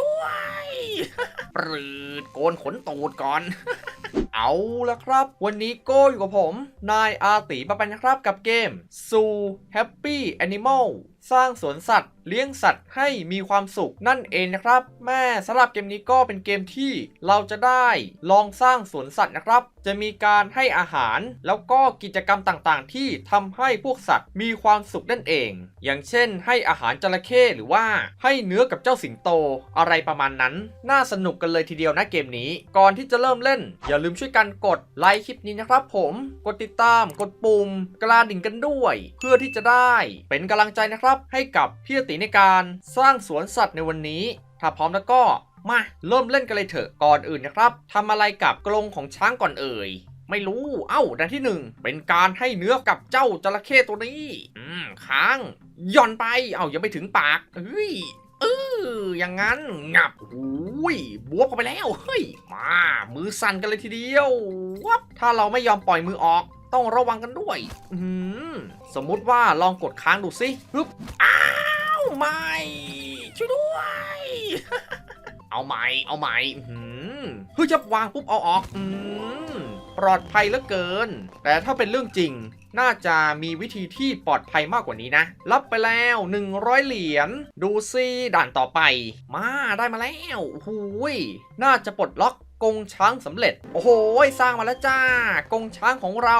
ด้วยปรืดโกนขนตูดก่อน เอาละครับ วันนี้โก้อยู่กับผม นายอาติปะปันครับกับเกม Zoo Happy Animal สร้างสวนสัตว์ เลี้ยงสัตว์ให้มีความสุขนั่นเองนะครับ แม่สำหรับเกมนี้ก็เป็นเกมที่เราจะได้ลองสร้างสวนสัตว์นะครับ จะมีการให้อาหาร แล้วก็กิจกรรมต่างๆ ที่ทำให้พวกสัตว์มีความสุขนั่นเอง อย่างเช่น ให้อาหารจระเข้หรือว่าให้เนื้อกับเจ้าสิงโตอะไรประมาณนั้น น่าสนุกกันเลยทีเดียวนะเกมนี้ ก่อนที่จะเริ่มเล่น อย่าลืมช่วยกันกดไลค์คลิปนี้นะครับ ผมกดติดตามกดปุ่มกระดิ่งกันด้วย เพื่อที่จะได้เป็นกำลังใจนะครับให้กับพี่ติในการสร้างสวนสัตว์ในวันนี้ ถ้าพร้อมแล้วก็มาเริ่มเล่นกันเลยเถอะก่อนอื่นนะครับทำอะไรกับกรงของช้างก่อนเอ่ยไม่รู้ เอ้าดันที่หนึ่งเป็นการให้เนื้อกับเจ้าจระเข้ตัวนี้ อืมค้างย่อนไป เอ้ายังไม่ถึงปากเฮ้ยเอออย่างงั้นงับอุ้ยบวกเข้าไปแล้ว เฮ้ย มา มือสั่นกันเลยทีเดียววับถ้าเราไม่ยอมปล่อยมือออก ต้องระวังกันด้วย อืมสมมุติว่าลองกดค้างดูสิฮึบอ้าวไม่ ช่วยด้วย เอาใหม่ เอาใหม่อื้อหือเฮ้ยจะวางปุ๊บเอาออกอืมปลอดภัยเหลือเกิน แต่ถ้าเป็นเรื่องจริง น่าจะมีวิธีที่ปลอดภัยมากกว่านี้นะ รับไปแล้ว 100 เหรียญ ดูซิด่านต่อไป มาได้มาแล้วโอ้โหยน่าจะปลดล็อก กงช้างสำเร็จ โอ้โห สร้างมาแล้วจ้ากงช้างของเรา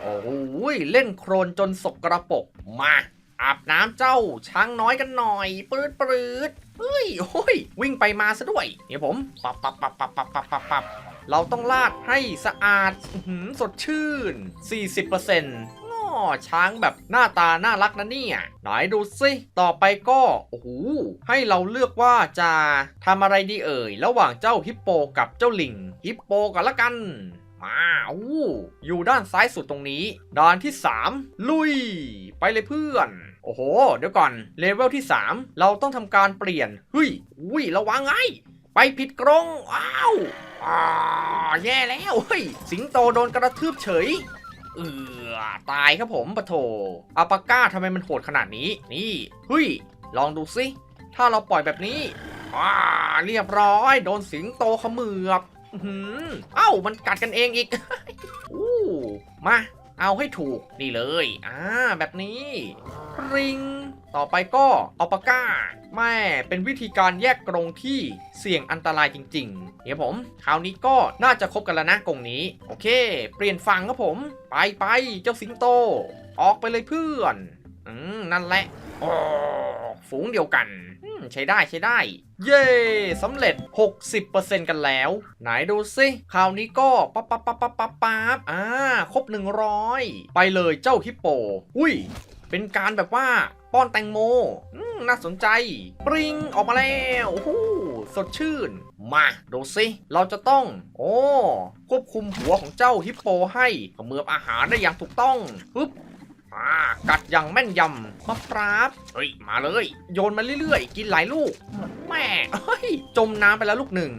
โอ้โหยเล่นโครนจนสกระปกมาอาบน้ำเจ้าช้างน้อยกันหน่อยปืดปืดเฮ้ยโอ้ยวิ่งไปมาซะด้วยเนี่ยผมปับปับปับปับปับปับปับปับเราต้องลาดให้สะอาดหือสดชื่น 40%ง้อ ช้างแบบหน้าตาน่ารักนะเนี่ยไหนดูสิต่อไปก็โอ้โหให้เราเลือกว่าจะทำอะไรดีเอ่ย ระหว่างเจ้าฮิปโปกับเจ้าลิงฮิปโปกันละกันมาอู้อยู่ด้านซ้ายสุดตรงนี้ ด่านที่ 3 ลุย ไปเลยเพื่อน โอ้โห เดี๋ยวก่อน เลเวลที่ 3 เราต้องทำการเปลี่ยนเฮ้ยอุ้ยระวังไง ไปผิดกรงอ้าวอ่าแย่แล้ว เฮ้ย สิงโตโดนกระทืบเฉย เออตายครับผมปะโถอัปาก้าทำไมมันโหดขนาดนี้ นี่เฮ้ย ลองดูสิถ้าเราปล่อยแบบนี้อ่าเรียบร้อย โดนสิงโตเขมือบอื้อหือเอ้ามันกัดกันเองอีกอู้มา เอาให้ถูกนี่เลย อ่า แบบนี้ริง ต่อไปก็อัลปาก้าแม่เป็นวิธีการแยกกรงที่เสี่ยงอันตรายจริงๆ เดี๋ยวผม คราวนี้ก็น่าจะครบกันแล้วนะกรงนี้ โอเค เปลี่ยนฝั่งครับผม ไปไปเจ้าสิงโต ออกไปเลยเพื่อน อืม นั่นแหละอ๋อฝูงเดียวกัน ใช้ได้ใช้ได้ เย้สำเร็จ 60%กันแล้ว ไหนดูสิคราวนี้ก็ปั๊บปั๊บปั๊บปั๊บปั๊บปั๊บอ่า ครบ 100 ไปเลยเจ้าฮิปโป อุ้ย เป็นการแบบว่า ป้อนแตงโมน่าสนใจ ปริงออกมาแล้วโอ้โหสดชื่น มาดูสิเราจะต้อง โอ้ ควบคุมหัวของเจ้าฮิปโปให้เขมือบอาหารได้อย่างถูกต้องปึ๊บอ่ากัดอย่างแม่นยำมาปราบเฮ้ย มาเลย โยนมาเรื่อยๆ กินหลายลูก แม่ยจมน้ำไปแล้วลูกหนึ่ง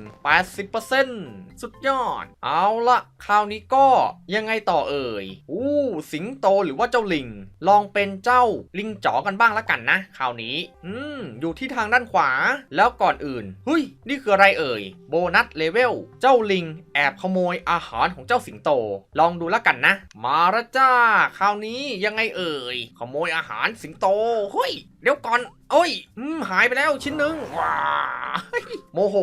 80%สุดยอด เอาละคราวนี้ก็ยังไงต่อเอ่ย อู้ สิงโตหรือว่าเจ้าลิง ลองเป็นเจ้าลิงจ๋อกันบ้างละกันนะคราวนี้ อืม อยู่ที่ทางด้านขวา แล้วก่อนอื่นเฮ้ย นี่คืออะไรเอ่ย โบนัสเลเวล เจ้าลิงแอบขโมยอาหารของเจ้าสิงโต ลองดูละกันนะ มาละจ้า คราวนี้ยังไงเอ่ย ขโมยอาหารสิงโต เฮ้ย เดี๋ยวก่อนโอ้ยอืมหายไปแล้วชิ้นหนึ่งว้าโมโห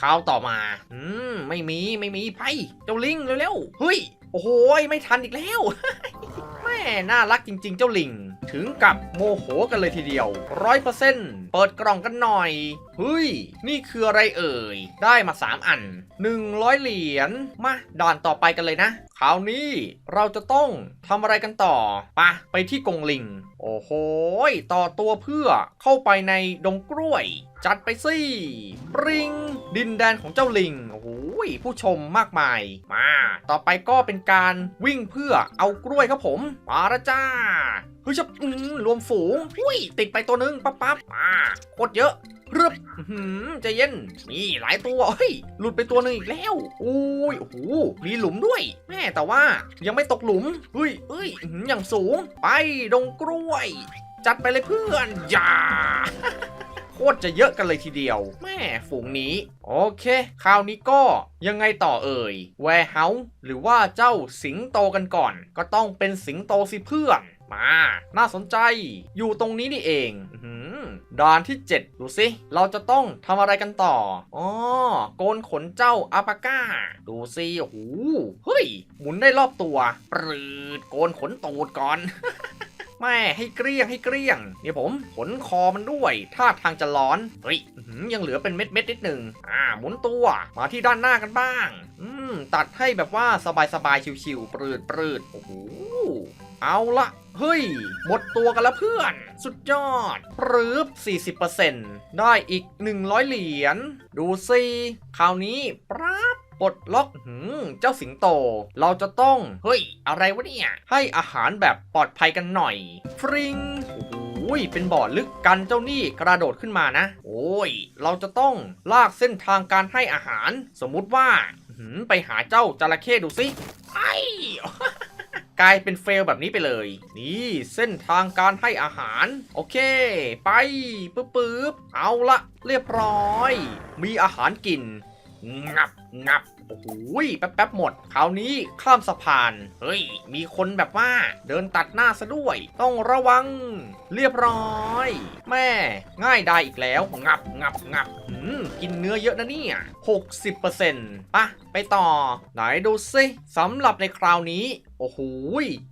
ข้าวต่อมา อืม ไม่มี ไม่มีไปเจ้าลิงเร็วๆ เฮ้ย โอ้โห ไม่ทันอีกแล้ว แม่ น่ารักจริง ๆ เจ้าลิง ถึงกับโมโหกันเลยทีเดียวร้อยเปอร์เซ็นต์เปิดกล่องกันหน่อยเฮ้ย นี่คืออะไรเอ่ย ได้มา 3 อัน 100 เหรียญมาด่านต่อไปกันเลยนะคราวนี้เราจะต้องทำอะไรกันต่อปะไปที่กงลิง โอ้โหต่อตัวเพื่อเข้าไปในดงกล้วย จัดไปสิปริง ดินแดนของเจ้าลิงโอ้โห ผู้ชมมากมาย มา ต่อไปก็เป็นการวิ่งเพื่อเอากล้วยครับผม มาละจ้าเฮ้ยจะอืมรวมฝูงอุ้ย ติดไปตัวหนึงปั๊บปั๊บมาโคตรเยอะรึบหืมใจเย็น นี่หลายตัวเฮ้ย หลุดไปตัวหนึ่งอีกแล้ว อุ้ย โอ้โห มีหลุมด้วย แม่แต่ว่ายังไม่ตกหลุม เฮ้ยเฮ้ยอื้อหืออย่างสูง ไปดงกล้วย จัดไปเลยเพื่อน อย่า โคตรจะเยอะกันเลยทีเดียว แม่ฝูงนี้ โอเค คราวนี้ก็ยังไงต่อเอ่ยแวร์เฮาส์หรือว่าเจ้าสิงโตกันก่อน ก็ต้องเป็นสิงโตสิเพื่อนมาน่าสนใจ อยู่ตรงนี้นี่เองด่านที่ 7 ดูสิ เราจะต้องทำอะไรกันต่อ อ๋อ โกนขนเจ้าอาปาก้า ดูสิโอ้โหเฮ้ย หมุนได้รอบตัว ปรืด โกนขนตูดก่อน แม่ให้เกลี้ยงให้เกลี้ยงเนี่ยผมขนคอมันด้วยท่าทางจะร้อนเฮ้ยยังเหลือเป็นเม็ดเม็ดนิดหนึ่งอ่าหมุนตัวมาที่ด้านหน้ากันบ้าง อืมตัดให้แบบว่าสบายสบายชิวๆปรืดปรืดโอ้โหเอาละเฮ้ย หมดตัวกันแล้วเพื่อน สุดยอดปรืบ40%ได้อีก 100 เหรียญ ดูสิคราวนี้ปราบ ปลดล็อกหืมเจ้าสิงโต เราจะต้องเฮ้ยอะไรวะเนี่ยให้อาหารแบบปลอดภัยกันหน่อย ฟริงโอ้โหเป็นบ่อลึกกันเจ้านี่กระโดดขึ้นมานะ โอ้ย เราจะต้องลากเส้นทางการให้อาหาร สมมุติว่าหืมไปหาเจ้าจระเข้ดูสิไอกลายเป็นเฟลแบบนี้ไปเลย นี่เส้นทางการให้อาหาร โอเค ไปปึ๊บปึ๊บเอาละเรียบร้อย มีอาหารกิน งับงับโอ้โหแป๊บแป๊บๆหมด คราวนี้ข้ามสะพาน เฮ้ย มีคนแบบว่า เดินตัดหน้าซะด้วย ต้องระวัง เรียบร้อย แม่ ง่ายได้อีกแล้ว งับงับงับกินเนื้อเยอะนะเนี่ย60%ปะไปต่อ ไหนดูสิสำหรับในคราวนี้ โอ้โห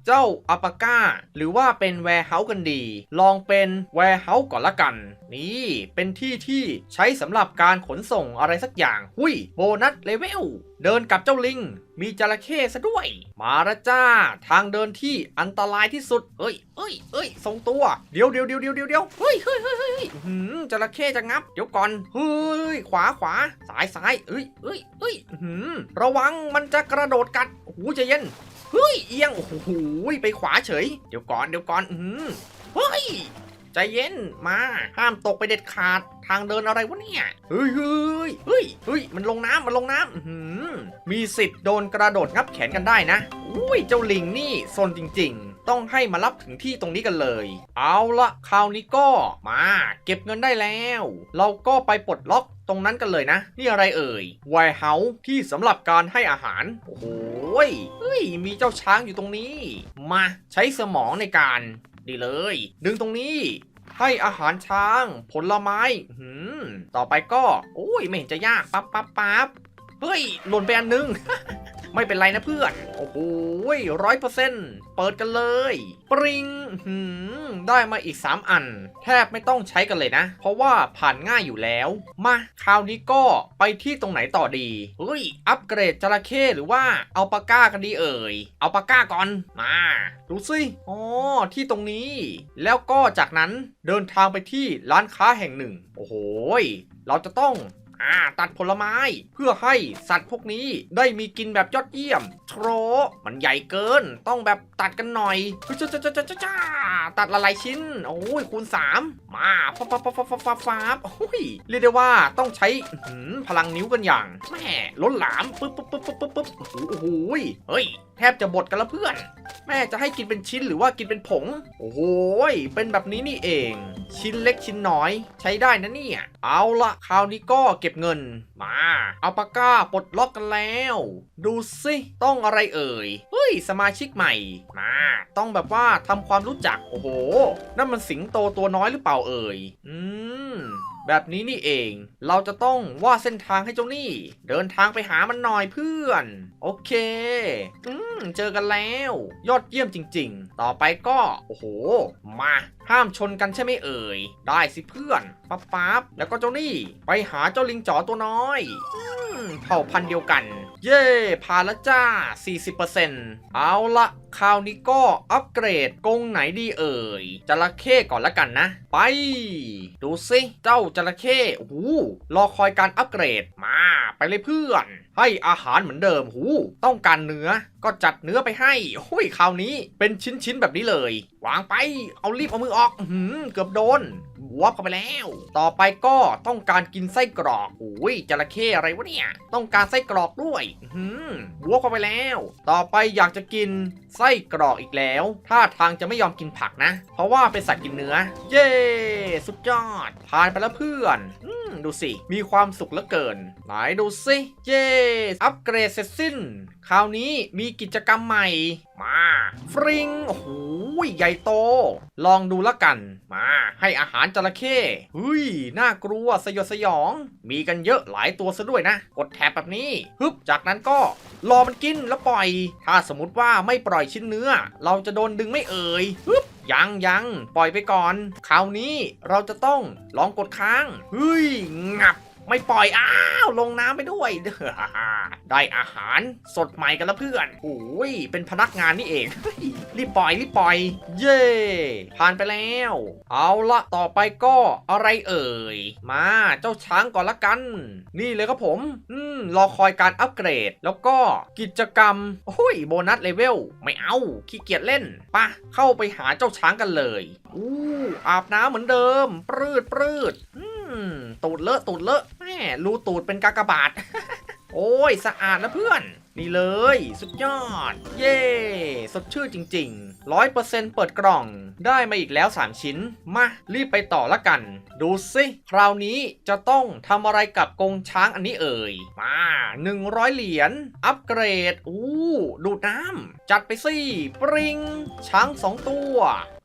เจ้าอัปาก้า หรือว่าเป็นแวร์เฮาส์กันดี ลองเป็นแวร์เฮาส์ก่อนละกัน นี่เป็นที่ที่ใช้สำหรับการขนส่งอะไรสักอย่าง หุยโบนัสเลเวล เดินกับเจ้าลิง มีจระเข้ซะด้วย มาละจ้า ทางเดินที่อันตรายที่สุด เอ้ยเอ้ยเอ้ยทรงตัว เดี๋ยวเดี๋ยวเดี๋ยวเดี๋ยวเดี๋ยวเดี๋ยวเฮ้ยเฮ้ยเฮ้ยเฮ้ยหืมจระเข้จะงับ เดี๋ยวก่อน เฮ้ย ขวาขวาซ้ายซ้ายเอ้ยเอ้ยเอ้ยหืมระวังมันจะกระโดดกัดโอ้โหใจเย็น เฮ้ย เอียง โอ้โห ไปขวาเฉย เดี๋ยวก่อน เดี๋ยวก่อน อืมเฮ้ย ใจเย็นมาห้ามตกไปเด็ดขาดทางเดินอะไรวะเนี่ย เฮ้ยเฮ้ยเฮ้ยเฮ้ยมันลงน้ำมันลงน้ำอื้อหือมีสิทธิ์โดนกระโดดงับแขนกันได้นะอุ้ยเจ้าลิงนี่ซนจริง ๆ ต้องให้มารับถึงที่ตรงนี้กันเลย เอาละคราวนี้ก็มา เก็บเงินได้แล้ว เราก็ไปปลดล็อกตรงนั้นกันเลยนะ นี่อะไรเอ่ยไวเฮาส์ที่สำหรับการให้อาหาร โอ้โหยเฮ้ยมีเจ้าช้างอยู่ตรงนี้ มาใช้สมองในการ ดีเลย ดึงตรงนี้ให้อาหารช้าง ผลไม้หืมต่อไปก็ โอ้ย ไม่เห็นจะยาก ปั๊บปั๊บปั๊บเฮ้ย หล่นไปอันนึง ไม่เป็นไรนะเพื่อน โอ้โหร้อยเปอร์เซ็นต์เปิดกันเลย ปริงหืมได้มาอีก 3 อัน แทบไม่ต้องใช้กันเลยนะ เพราะว่าผ่านง่ายอยู่แล้ว มาคราวนี้ก็ไปที่ตรงไหนต่อดีเฮ้ยอัปเกรดจระเข้หรือว่าเอาปาก้ากันดีเอ่ย เอาปากก้าก่อนมาดูสิอ๋อที่ตรงนี้ แล้วก็จากนั้นเดินทางไปที่ร้านค้าแห่งหนึ่ง โอ้โหเราจะต้อง อ่า ตัดผลไม้เพื่อให้สัตว์พวกนี้ได้มีกินแบบยอดเยี่ยมโทรมันใหญ่เกิน ต้องแบบตัดกันหน่อยจ้าจ้าจ้าจ้าจ้าจ้าตัดละลายชิ้น โอ้ยคูณ 3 มาฟับฟับฟับฟับฟับฟับฟับโอ้ยเรียกได้ว่าต้องใช้พลังนิ้วกันอย่างแม่ล้นหลามปึ๊บปึ๊บปึ๊บปึ๊บปึ๊บปึ๊บโอ้โหเฮ้ย แทบจะบดกันแล้วเพื่อนแม่จะให้กินเป็นชิ้นหรือว่ากินเป็นผง โอ้โหยเป็นแบบนี้นี่เอง ชิ้นเล็กชิ้นน้อย ใช้ได้นะเนี่ย เอาละคราวนี้ก็เก็บเงิน มา เอาปากกาปลดล็อกกันแล้ว ดูสิต้องอะไรเอ่ย เฮ้ย สมาชิกใหม่ มา ต้องแบบว่าทำความรู้จัก โอ้โห นั่นมันสิงโตตัวน้อยหรือเปล่าเอ่ย อืม แบบนี้นี่เอง เราจะต้องวาดเส้นทางให้เจ้านี่ เดินทางไปหามันหน่อยเพื่อน โอเค อืม เจอกันแล้ว ยอดเยี่ยมจริง ๆ ต่อไปก็ โอ้โห มา ห้ามชนกันใช่ไหมเอ่ย ได้สิเพื่อน ปั๊บปั๊บแล้วก็เจ้านี่ ไปหาเจ้าลิงจ๋อตัวน้อย อืม เผ่าพันธุ์เดียวกัน เย่ผ่านล้วจ้า 40%เอาละคราวนี้ก็อัปเกรดกงไหนดีเอ่ยจระเข้ก่อนละกันนะ ไป ดูสิเจ้าจระเข้โอ้โหรอคอยการอัปเกรดมาไปเลยเพื่อน ให้อาหารเหมือนเดิมหูต้องการเนื้อก็จัดเนื้อไปให้หุยคราวนี้เป็นชิ้นๆแบบนี้เลย วางไปเอารีบเอามือออกหือเกือบโดน วับเข้าไปแล้ว ต่อไปก็ต้องการกินไส้กรอกอุ้ยจระเข้อะไรวะเนี่ย ต้องการไส้กรอกด้วยหืมวัวบเข้าไปแล้ว ต่อไปอยากจะกินไส้กรอกอีกแล้วท่าทางจะไม่ยอมกินผักนะ เพราะว่าเป็นสัตว์กินเนื้อ เย้สุดยอด ผ่านไปแล้วเพื่อนอืมดูสิ มีความสุขเหลือเกิน ไหนดูสิเย้อัปเกรดเสร็จสิ้น คราวนี้มีกิจกรรมใหม่ มา ฟริงโอ้โห อุ้ยใหญ่โต ลองดูละกัน มาให้อาหารจระเข้เฮ้ยน่ากลัวสยดสยอง มีกันเยอะหลายตัวซะด้วยนะ กดแทบแบบนี้ฮึบจากนั้นก็รอมันกินแล้วปล่อย ถ้าสมมติว่าไม่ปล่อยชิ้นเนื้อ เราจะโดนดึงไม่เอ่ยฮึบยังยังปล่อยไปก่อน คราวนี้เราจะต้องลองกดค้างเฮ้ยงับ ไม่ปล่อยอ้าวลงน้ำไปด้วย ได้อาหารสดใหม่กันแล้วเพื่อนโอ้ยเป็นพนักงานนี่เองรีบปล่อยรีบปล่อย เย่ผ่านไปแล้ว เอาละต่อไปก็อะไรเอ่ย มาเจ้าช้างก่อนละกัน นี่เลยครับผม อืมรอคอยการอัปเกรด แล้วก็กิจกรรมโอ้ยโบนัสเลเวลไม่เอาขี้เกียจเล่นปะเข้าไปหาเจ้าช้างกันเลยอู้อาบน้ำเหมือนเดิม ปรืดปรืดอืมตูดเลอะตูดเลอะ รูตูดเป็นกากบาท โอ้ย สะอาดนะเพื่อน นี่เลย สุดยอด เย่สดชื่นจริงๆร้อยเปอร์เซ็นต์เปิดกล่อง ได้มาอีกแล้ว 3 ชิ้น มา รีบไปต่อละกัน ดูสิคราวนี้จะต้องทำอะไรกับกงช้างอันนี้เอ่ย มา 100 เหรียญ อัปเกรด อู้ ดูดน้ำ จัดไปสิ ปริง ช้าง 2 ตัว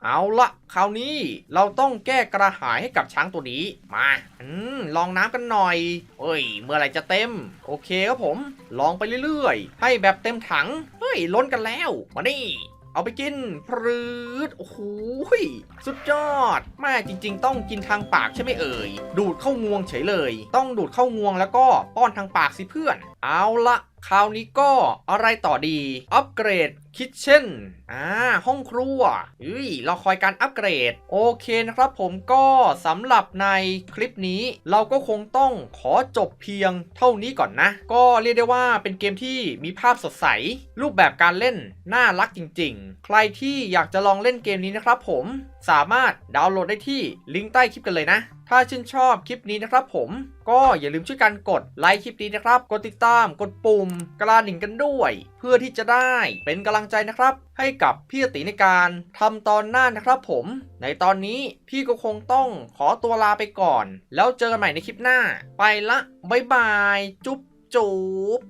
เอาละคราวนี้เราต้องแก้กระหายให้กับช้างตัวนี้ มาอืมลองน้ำกันหน่อยเฮ้ย เมื่อไหร่จะเต็ม โอเคครับผม ลองไปเรื่อยๆ ให้แบบเต็มถัง เฮ้ย ล้นกันแล้ว มานี่เอาไปกินพรืดโอ้โหสุดยอดแม่จริง ๆ ต้องกินทางปากใช่ไหมเอ่ย ดูดเข้างวงเฉยเลย ต้องดูดเข้างวงแล้วก็ป้อนทางปากสิเพื่อน เอาละคราวนี้ก็อะไรต่อดี อัปเกรดคิทเช่น อ่า ห้องครัวอุ้ยเราคอยการอัปเกรด โอเคนะครับผมก็สำหรับในคลิปนี้ เราก็คงต้องขอจบเพียงเท่านี้ก่อนนะ ก็เรียกได้ว่าเป็นเกมที่มีภาพสดใส รูปแบบการเล่น น่ารักจริง ๆ ใครที่อยากจะลองเล่นเกมนี้นะครับผม สามารถดาวน์โหลดได้ที่ลิงก์ใต้คลิปกันเลยนะ ถ้าชื่นชอบคลิปนี้นะครับผมก็อย่าลืมช่วยกันกดไลค์คลิปนี้นะครับ กดติดตาม กดปุ่ม กระดิ่งกันด้วยเพื่อที่จะได้เป็นกำลังใจนะครับ ให้กับพี่ติในการทำตอนหน้านะครับผม ในตอนนี้พี่ก็คงต้องขอตัวลาไปก่อน แล้วเจอกันใหม่ในคลิปหน้า ไปละบ๊ายบาย จุ๊บจุ๊บ